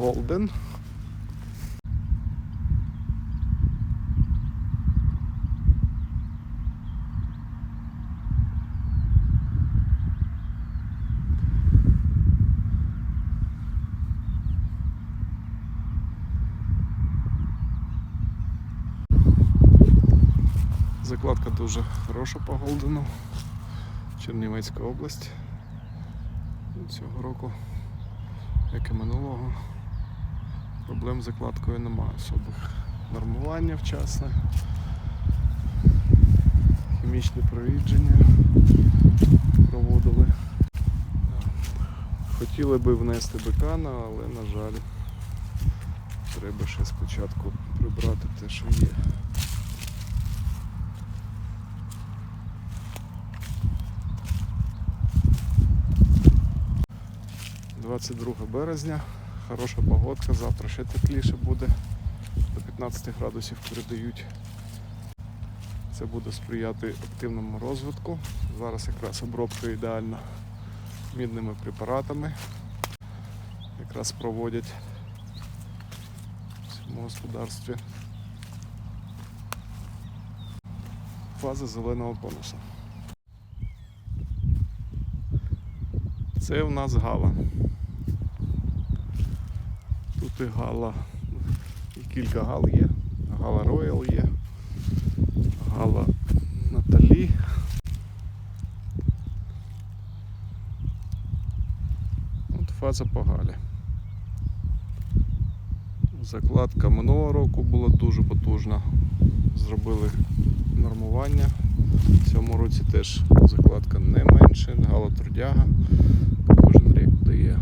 Golden. Закладка дуже хороша по Голдену. Чернівецька область. Цього року, як і минулого, проблем з закладкою немає особих. Нормування вчасне, хімічне провідження проводили. Хотіли би внести бекана, але на жаль, треба ще спочатку прибрати те, що є. 22 березня, хороша погодка, завтра ще тепліше буде, до 15 градусів передають. Це буде сприяти активному розвитку. Зараз якраз обробка ідеальна мідними препаратами. Якраз проводять в цьому господарстві. Фаза зеленого конуса. Це у нас гала. Тут і гала, і кілька гал є. Гала Роял є, гала Наталі. От фаза по галі. Закладка минулого року була дуже потужна. Зробили нормування. В цьому році теж закладка не менше, гала трудяга. Кожен рік дає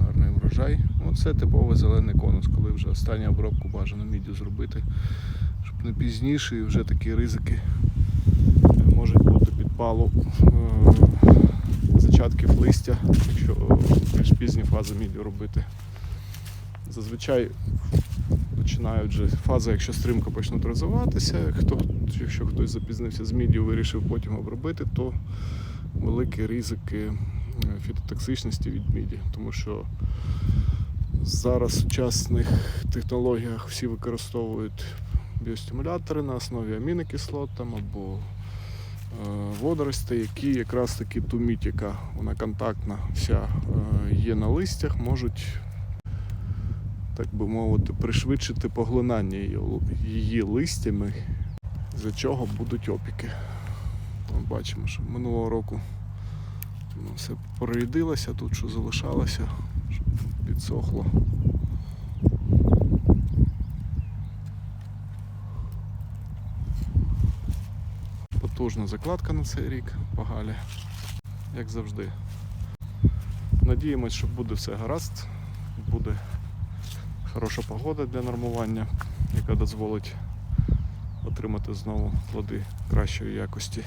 гарний врожай. Оце типовий зелений конус, коли вже останню обробку бажано міддю зробити, щоб не пізніше і вже такі ризики е, можуть бути підпалу е, зачатків листя, якщо більш пізні фази міддю робити. Зазвичай починають вже фази, якщо стрімко почнуть розвиватися, хто, якщо хтось запізнився з міддю, вирішив потім обробити, то великі ризики е, фітотоксичності від міді, тому що зараз в сучасних технологіях всі використовують біостимулятори на основі амінокислот там, або е, водоростей, які якраз таки ту мідь, яка вона контактна вся е, є на листях, можуть, так би мовити, пришвидшити поглинання її, листями, за чого будуть опіки. Ми бачимо, що минулого року все проїдилося, тут що залишалося, підсохло. Потужна закладка на цей рік по галі, як завжди. Надіємось, що буде все гаразд, буде хороша погода для нормування, яка дозволить отримати знову плоди кращої якості.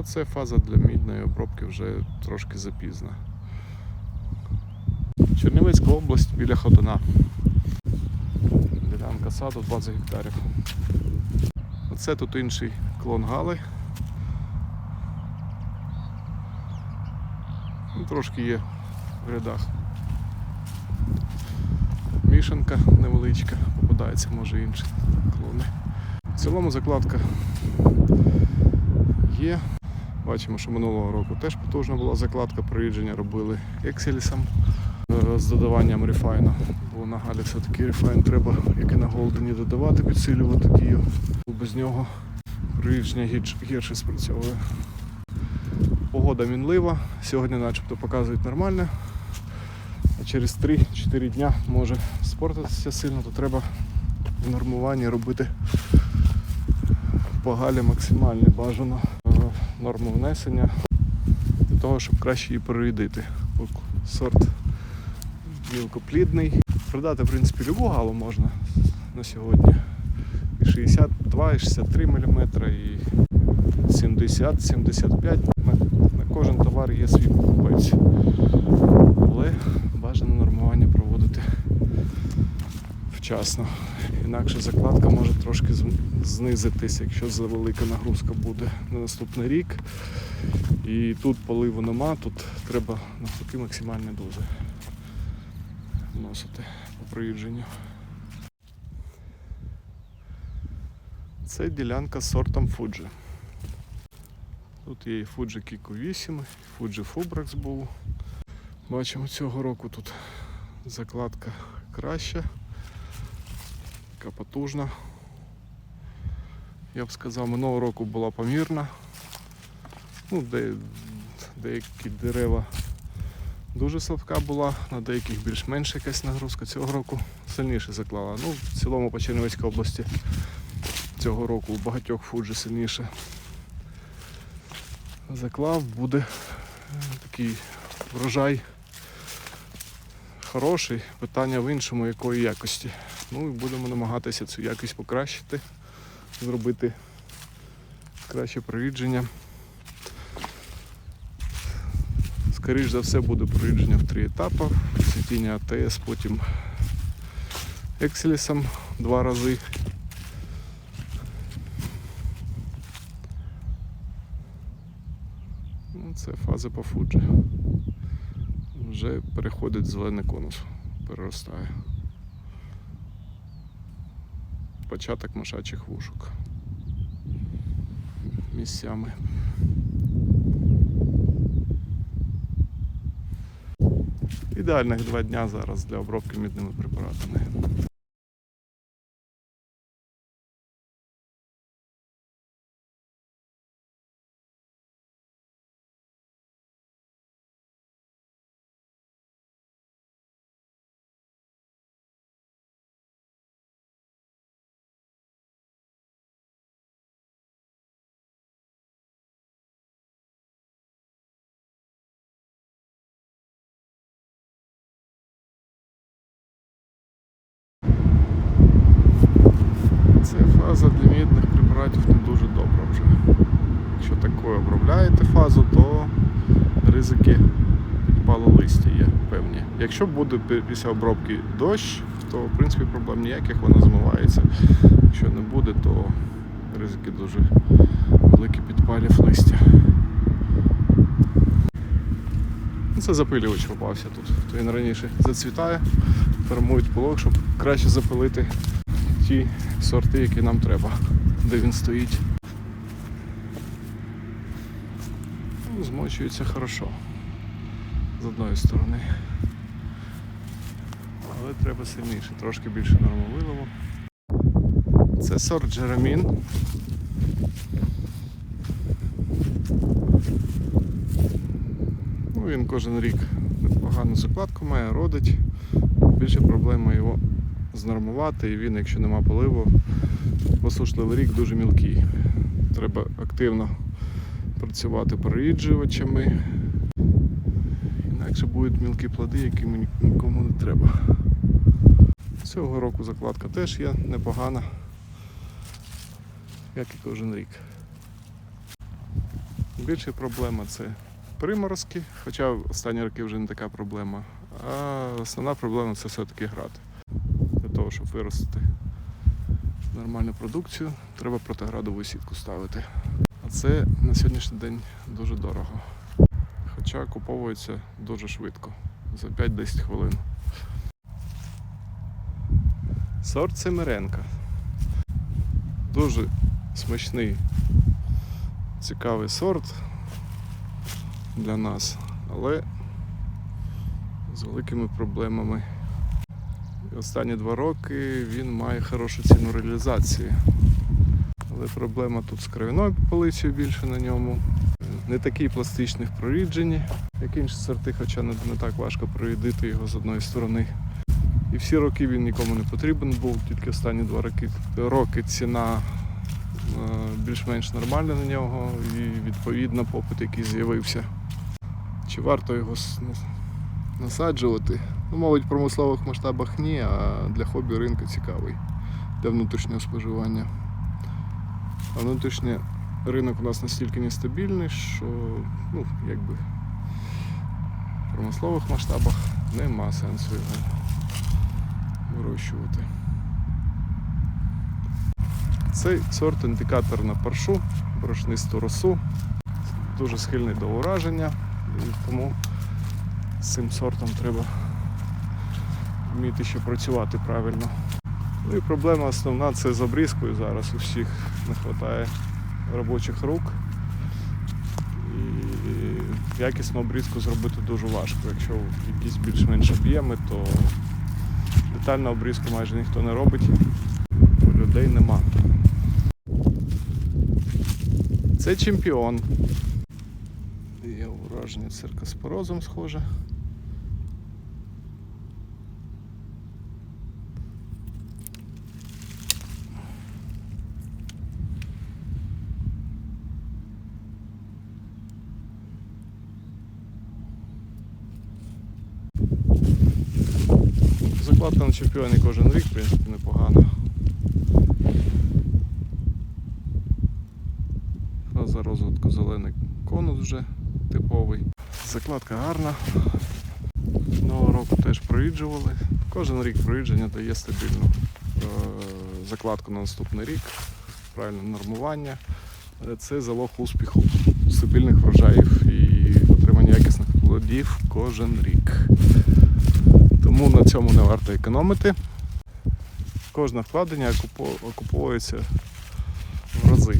Оце фаза для мідної обробки вже трошки запізна. Чернівецька область біля Ходуна. Ділянка саду 20 гектарів. Оце тут інший клон Гали. Ну, трошки є в рядах. Мішанка невеличка, попадається, може інші клони. В цілому закладка є. Бачимо, що минулого року теж потужна була закладка, проїждження робили екселісом з додаванням рефайну. Бо на галі все-таки рефайн треба, як і на голдені, додавати, підсилювати дію. Без нього проїждження гірше спрацьовує. Погода мінлива, сьогодні начебто показують нормально. А через 3-4 дня може спортитися сильно, то треба в нормуванні робити по галі максимальне бажано норму внесення для того, щоб краще її переїдити. Сорт мілкоплідний. Продати, в принципі, любу галу можна на сьогодні. І 62, і 63 мм, і 70, 75. На, кожен товар є свій покупець. Але бажано нормування проводити вчасно. Інакше закладка може трошки знизитись, якщо завелика нагрузка буде на наступний рік. І тут поливу нема, тут треба навпаки максимальні дози вносити по проїждженню. Це ділянка з сортом Fuji. Тут є і Fuji Kiko 8, і Fuji Fubrax був. Бачимо, цього року тут закладка краща, така потужна. Я б сказав, минулого року була помірна. Ну, де, деякі дерева дуже слабка була, на деяких більш-менш якась нагрузка. Цього року сильніше заклала. Ну, в цілому по Чернівецькій області цього року у багатьох фуджі сильніше заклав, буде е, такий врожай хороший. Питання в іншому, якої якості. Ну і будемо намагатися цю якість покращити, зробити краще провідження. Скоріше за все буде провідження в три етапи. Цвітіння АТС, потім екселісом два рази. Ну, це фаза по фуджі. Вже переходить зелений конус, переростає. Початок мишачих вушок. Місцями. Ідеальних два дня зараз для обробки мідними препаратами. Фаза для мідних препаратів не дуже добра вже. Якщо такою обробляєте фазу, то ризики підпалу листя є певні. Якщо буде після обробки дощ, то в принципі проблем ніяких, воно змивається. Якщо не буде, то ризики дуже великі підпалів листя. Це запилювач попався тут. Він раніше зацвітає, формують полог, щоб краще запилити ті сорти, які нам треба, де він стоїть. Змочується хорошо з одної сторони. Але треба сильніше, трошки більше нормовилову. Це сорт Джерамін. Ну, він кожен рік погану закладку має, родить. Більше проблема його знормувати, і він, якщо нема поливу, посушливий рік дуже мілкий. Треба активно працювати проїджувачами. Інакше будуть мілкі плоди, які нікому не треба. Цього року закладка теж є непогана, як і кожен рік. Більша проблема це приморозки, хоча останні роки вже не така проблема. А основна проблема це все-таки град. Того, щоб виростити нормальну продукцію, треба протиградову сітку ставити. А це на сьогоднішній день дуже дорого. Хоча куповується дуже швидко, за 5-10 хвилин. Сорт Семеренка. Дуже смачний, цікавий сорт для нас, але з великими проблемами. Останні два роки він має хорошу ціну реалізації. Але проблема тут з кровяною попелицею більше на ньому. Не такий пластичний в прорідженні, як інші сорти, хоча не, так важко прорідити його з одної сторони. І всі роки він нікому не потрібен був, тільки останні два роки, роки ціна е, більш-менш нормальна на нього і відповідно попит, який з'явився. Чи варто його ну, насаджувати? Ну, мабуть, в промислових масштабах ні, а для хобі ринку цікавий для внутрішнього споживання. А внутрішній ринок у нас настільки нестабільний, що ну, якби в промислових масштабах нема сенсу його вирощувати. Цей сорт індикатор на паршу, борошнисту росу, дуже схильний до ураження, і тому з цим сортом треба вміти ще працювати правильно. Ну і проблема основна це з обрізкою зараз. У всіх не вистачає робочих рук. І якісну обрізку зробити дуже важко. Якщо якісь більш-менш об'єми, то детальну обрізку майже ніхто не робить, бо людей нема. Це чемпіон. Є ураження циркоспорозом схоже. Закладка на чемпіоні кожен рік, в принципі, непогано. Фаза розвитку зелений конус вже типовий. Закладка гарна. Нового року теж проїджували. Кожен рік проїдження дає стабільну е, закладку на наступний рік, правильне нормування. Це залог успіху стабільних врожаїв і отримання якісних плодів кожен рік. Тому на цьому не варто економити. Кожне вкладення окуповується в рази.